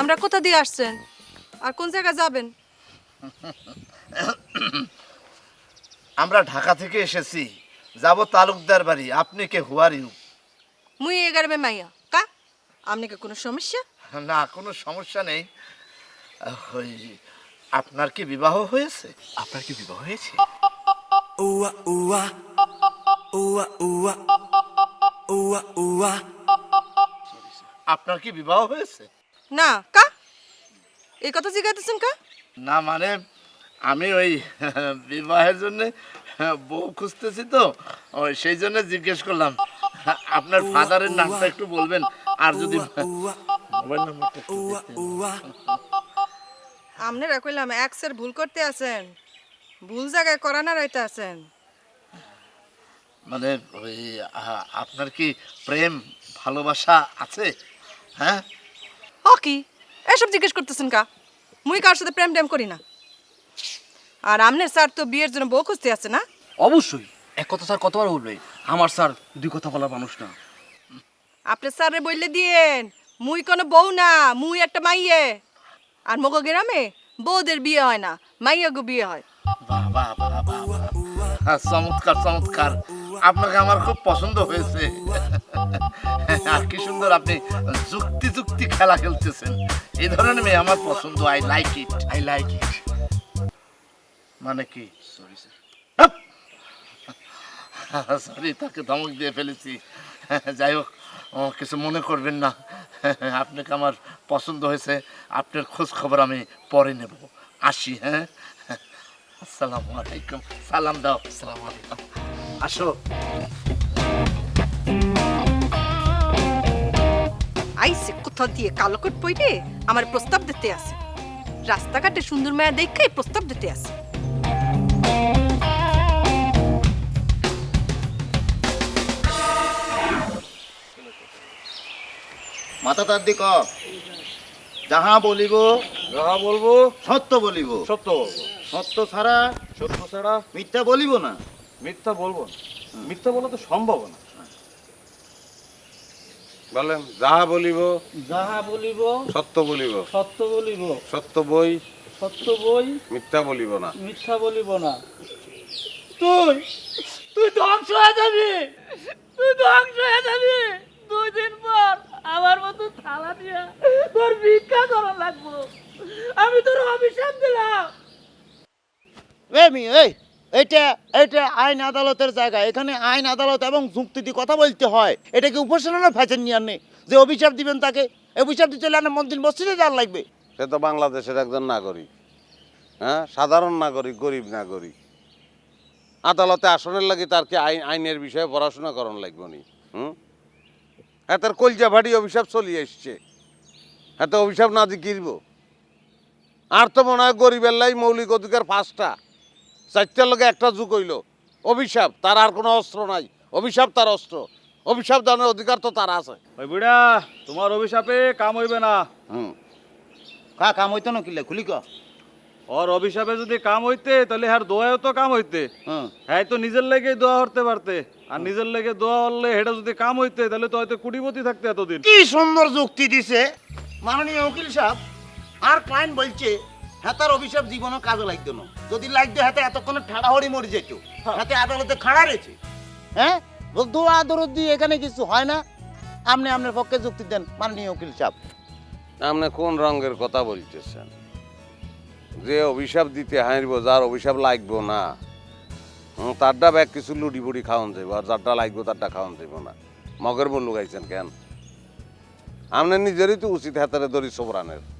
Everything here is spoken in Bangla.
আমরা কোথা দিয়ে আসছেন? আর কোন জায়গায় যাবেন? আমরা ঢাকা থেকে এসেছি। যাব তালুকদার বাড়ি। আপনি কে হুয়ার ইউ মুই এগারবে মাইয়া। কা? আপনি কি কোনো সমস্যা? না কোনো সমস্যা নেই। ওই আপনার কি বিবাহ হয়েছে? আপনার কি বিবাহ হয়েছে? Ooh ooh ooh ooh ooh ooh আপনার কি বিবাহ হয়েছে? না কা? এই কথা জিজ্ঞাসা কা? না মানে আমি ওই বিবাহের জন্য বউ খুঁজতেছি তো ওই সেই জন্য জিজ্ঞেস করলাম। আপনার ফাদারের নামটা একটু বলবেন আর যদি মোবাইল নাম্বারটা। আপনারা কইলাম এক্সের ভুল করতে আছেন ভুল জায়গায় করানা রাইতে আছেন। মানে ওই আপনার কি প্রেম ভালোবাসা আছে? হ্যাঁ? হ কি এসব জিজ্ঞেস করতেছেন কা? মুই কার সাথে প্রেম টেম করি না। আর আমনের স্যার তো বিয়ের জন্য বউ খুঁজতে আছে না? অবশ্যই। এক কথা স্যার কতবার বলবে? আমার স্যার দুই কথা বলার মানুষ না। আপনি স্যারে বললে দিয়েন মুই কোনো বউ না মুই একটা মাইয়ে। আর মগো গ্রামে বউদের বিয়ে হয় না মাইয়াগো বিয়ে হয়। বাহ বাহ বাহ বাহ বাহ। হ্যাঁ, চমৎকার চমৎকার। আপনাকে আমার খুব পছন্দ হয়েছে। আর কি সুন্দর আপনি যুক্তি যুক্তি খেলা খেলতেছেন। এই ধরনের মেয়ে আমার পছন্দ I like it I like it মানে কি? সরি স্যার সরি তাকে ধমক দিয়ে ফেলেছি। যাই হোক কিছু মনে করবেন না। আপনাকে আমার পছন্দ হয়েছে। আপনার খোঁজ খবর আমি পরে নেব। আসি হ্যাঁ। আসসালামু আলাইকুম। সালাম দাও। আসসালামু আলাইকুম। আসো। আইসে কোথা দিয়ে কালো কোট পইরে আমার প্রস্তাব দিতে আছে রাস্তাঘাটে সুন্দর মেয়া দেখে প্রস্তাব দিতে আছে মাথা তার দিক যাহা বলিব যাহা বলব সত্য বলিব। সত্য বলব। সত্য ছাড়া সত্য ছাড়া মিথ্যা বলিব না। মিথ্যা বলব না। মিথ্যা বলা তো সম্ভব না। বলেন যাহা বলিব যাহা বলিব সত্য বলিব। সত্য বলিব। সত্য বই সত্য বই মিথ্যা বলিব না। মিথ্যা বলিব না। তুই তুই ধ্বংস হয়ে যাবি। তুই ধ্বংস হয়ে যাবি। দুই দিন পর আমার মতো থালা দিয়া তোর ভিক্ষা করা লাগবো। আমি তোর অভিশাপ দিলাম। এই মি এই। এটা এটা আইন আদালতের জায়গা। এখানে আইন আদালত এবং যুক্তি দিয়ে কথা বলতে হয়। এটা কি উপসনা ফ্যাশন নিয়ে আনে যে অভিশাপ দিবেন তাকে। অভিশাপ দিতে হলে মন্দির মসজিদে যাওয়ার লাগবে। সে তো বাংলাদেশের একজন নাগরিক। হ্যাঁ? সাধারণ নাগরিক, গরিব নাগরিক। আদালতে আসনের লাগে তার কি আইন, আইনের বিষয়ে পড়াশোনা করণ লাগবে নি হুম? হ্যাঁ তার কলজা ভাটি অভিশাপ চলিয়ে এসছে। হ্যাঁ তো অভিশাপ না দি কিনব আর তো মনে হয় গরিবের লাই মৌলিক অধিকার পাঁচটা। চারটার লগে একটা যুগ হইল। অভিশাপ তার আর কোনো অস্ত্র নাই। অভিশাপ তার অস্ত্র। অভিশাপ দানের অধিকার তো তার আছে। ওই বুড়া তোমার অভিশাপে কাম হইবে না। হুম। কা কাম হইতো না কিলে? খুলি ক। ওর অভিশাপে যদি কাম হইতে তাহলে হ্যার দোয়াও তো কাম হইতে। হুম। হ্যাঁ তো নিজের লেগে দোয়া হতে পারতে। আর নিজের লেগে দোয়া হলে হেটা যদি কাম হইতে তাহলে তো হয়তো কুটিপতি থাকতে এতদিন। কি সুন্দর যুক্তি দিছে। মাননীয় উকিল সাহেব আর ক্লায়েন্ট বলছে হাতার অভিশাপ জীবনও কাজে লাগতো না। যদি লাগতো হাতে এতক্ষণে ঠাড়াহড়ি মরে যেত। হাতে আদালতে খাড়া রয়েছে। হ্যাঁ? দোয়া দরদ দিয়ে এখানে কিছু হয় না। আপনি আপনার পক্ষে যুক্তি দেন মাননীয় উকিল সাহেব। আপনি কোন রঙের কথা বলতেছেন? যে অভিশাপ দিতে হাঁড়ব যার অভিশাপ লাগবো না। হুম, তারটা ব্যাগ কিছু লুডি বুড়ি খাওয়ান যাইব আর যারটা লাগবো তারটা খাওয়ান যাইব না। মগের বল লুগাইছেন কেন? আপনার নিজেরই তো উচিত হাতারে দড়ি সোবরানের।